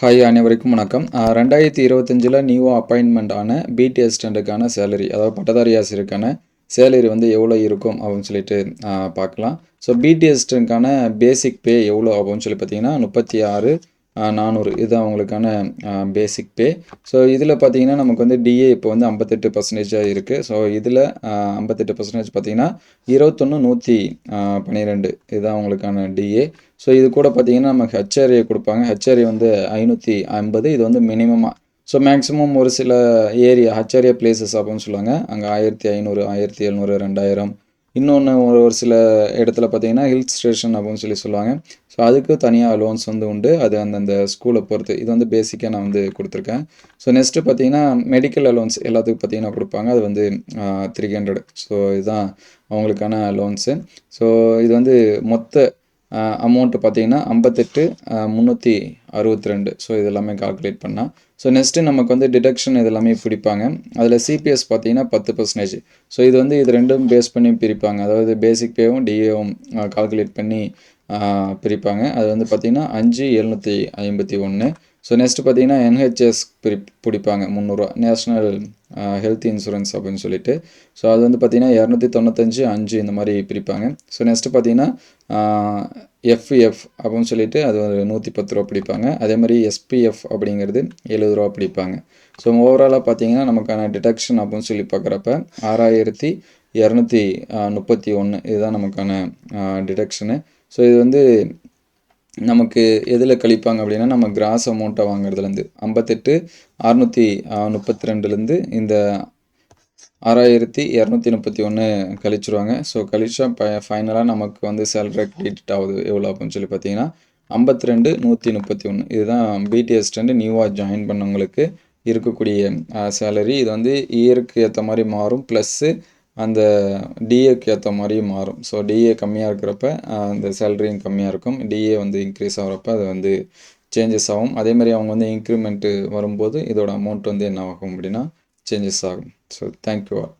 Hi அனைவருக்கும் வணக்கம். ரெண்டாயிரத்தி இருபத்தஞ்சில் நியூவாக அப்பாயின்மெண்ட் ஆன பிடி அசிஸ்டண்ட்டுக்கான சேலரி அதாவது பட்டதாரி ஆசிரியருக்கான சேலரி வந்து எவ்வளோ இருக்கும் அப்படின்னு சொல்லிட்டு பார்க்கலாம். ஸோ பிடி அசிஸ்டண்ட்டுக்கான பேசிக் பே எவ்வளோ அப்படின்னு சொல்லி பார்த்தீங்கன்னா முப்பத்தி ஆறு நானூறு. இது அவங்களுக்கான பேசிக் பே ஸோ இதில் பார்த்தீங்கன்னா நமக்கு வந்து டிஏ இப்போ வந்து ஐம்பத்தெட்டு பர்சன்டேஜாக இருக்குது ஸோ இதில் ஐம்பத்தெட்டு பர்சன்டேஜ் பார்த்தீங்கன்னா இருபத்தொன்று நூற்றி பன்னிரெண்டு இதுதான் அவங்களுக்கான டிஏ ஸோ இது கூட பார்த்தீங்கன்னா நமக்கு ஹெச்ஆர்ஏ கொடுப்பாங்க. ஹெச்ஆர்ஏ வந்து ஐநூற்றி ஐம்பது. இது வந்து மினிமமாக ஸோ மேக்ஸிமம் ஒரு சில ஏரியா ஹச்ஆர்ஏ பிளேசஸ் அப்படின்னு சொல்லுவாங்க. அங்கே ஆயிரத்தி ஐநூறு ஆயிரத்தி எழுநூறு ரெண்டாயிரம். இன்னொன்று ஒரு ஒரு சில இடத்துல பார்த்தீங்கன்னா ஹில் ஸ்டேஷன் அப்படின்னு சொல்லி சொல்லுவாங்க. ஸோ அதுக்கு தனியாக லோன்ஸ் வந்து உண்டு. அது அந்தந்த ஸ்கூலை பொறுத்து. இது வந்து பேசிக்காக நான் வந்து கொடுத்துருக்கேன். ஸோ நெக்ஸ்ட்டு பார்த்தீங்கன்னா மெடிக்கல் அலோன்ஸ் எல்லாத்துக்கும் பார்த்தீங்கன்னா கொடுப்பாங்க. அது வந்து த்ரீ ஹண்ட்ரட் ஸோ இதுதான் அவங்களுக்கான லோன்ஸு ஸோ இது வந்து மொத்த அமௌண்ட்டு பார்த்தீங்கன்னா ஐம்பத்தெட்டு முந்நூற்றி அறுபத்தி ரெண்டு ஸோ இது எல்லாமே கால்குலேட் பண்ணால் ஸோ நெக்ஸ்ட்டு நமக்கு வந்து டிடக்ஷன் இது எல்லாமே பிடிப்பாங்க. அதில் சிபிஎஸ் பார்த்தீங்கன்னா பத்து பர்சன்டேஜ் ஸோ இது வந்து இது ரெண்டும் பேஸ் பண்ணி பிரிப்பாங்க. அதாவது பேசிக் பேவும் டிஏவும் கால்குலேட் பண்ணி பிரிப்பாங்க. அது வந்து பார்த்திங்கன்னா அஞ்சு எழுநூற்றி ஐம்பத்தி ஒன்று ஸோ நெக்ஸ்ட்டு பார்த்தீங்கன்னா என்ஹெச்எஸ் பிரி பிடிப்பாங்க. முந்நூறுரூவா நேஷ்னல் ஹெல்த் இன்சூரன்ஸ் அப்படின்னு சொல்லிட்டு. ஸோ அது வந்து பார்த்திங்கன்னா இரநூத்தி தொண்ணூத்தஞ்சு அஞ்சு இந்த மாதிரி பிரிப்பாங்க. ஸோ நெக்ஸ்ட்டு பார்த்தீங்கன்னா எஃப்இஎஃப் அப்படின்னு சொல்லிட்டு அது ஒரு நூற்றி பத்து ரூபா பிடிப்பாங்க. அதே மாதிரி எஸ்பிஎஃப் அப்படிங்கிறது எழுபது ரூபா பிடிப்பாங்க. ஸோ ஓவராலாக பார்த்தீங்கன்னா நமக்கான டிடக்ஷன் அப்படின்னு சொல்லி பார்க்குறப்ப ஆறாயிரத்தி இரநூத்தி முப்பத்தி ஒன்று இதுதான் நமக்கான டிடக்ஷனு ஸோ இது வந்து நமக்கு எதில் கழிப்பாங்க அப்படின்னா நம்ம கிராஸ் அமௌண்ட்டை வாங்குறதுலேருந்து. ஐம்பத்தெட்டு அறுநூற்றி முப்பத்தி ரெண்டுலேருந்து இந்த ஆறாயிரத்தி இரநூத்தி முப்பத்தி ஒன்று கழிச்சிருவாங்க. ஸோ கழிச்சா ப ஃபைனலாக நமக்கு வந்து சேலரி கிரெடிட் ஆகுது. எவ்வளோ அப்படின்னு சொல்லி பார்த்தீங்கன்னா ஐம்பத்தி ரெண்டு நூற்றி முப்பத்தி ஒன்று இதுதான் பிடிஎஸ் நியூவாக ஜாயின் பண்ணவங்களுக்கு இருக்கக்கூடிய சேலரி இது வந்து இயருக்கு ஏற்ற மாதிரி மாறும். ப்ளஸ்ஸு அந்த டிஏக்கு ஏற்ற மாதிரியும் மாறும். ஸோ டிஏ கம்மியாக இருக்கிறப்ப அந்த சேலரியும் கம்மியாக இருக்கும். டிஏ வந்து இன்க்ரீஸ் ஆகிறப்ப அது வந்து சேஞ்சஸ் ஆகும். அதேமாதிரி அவங்க வந்து இன்க்ரிமெண்ட்டு வரும்போது இதோட அமௌண்ட் வந்து என்ன ஆகும் அப்படின்னா சேஞ்சஸ் ஆகும். So thank you all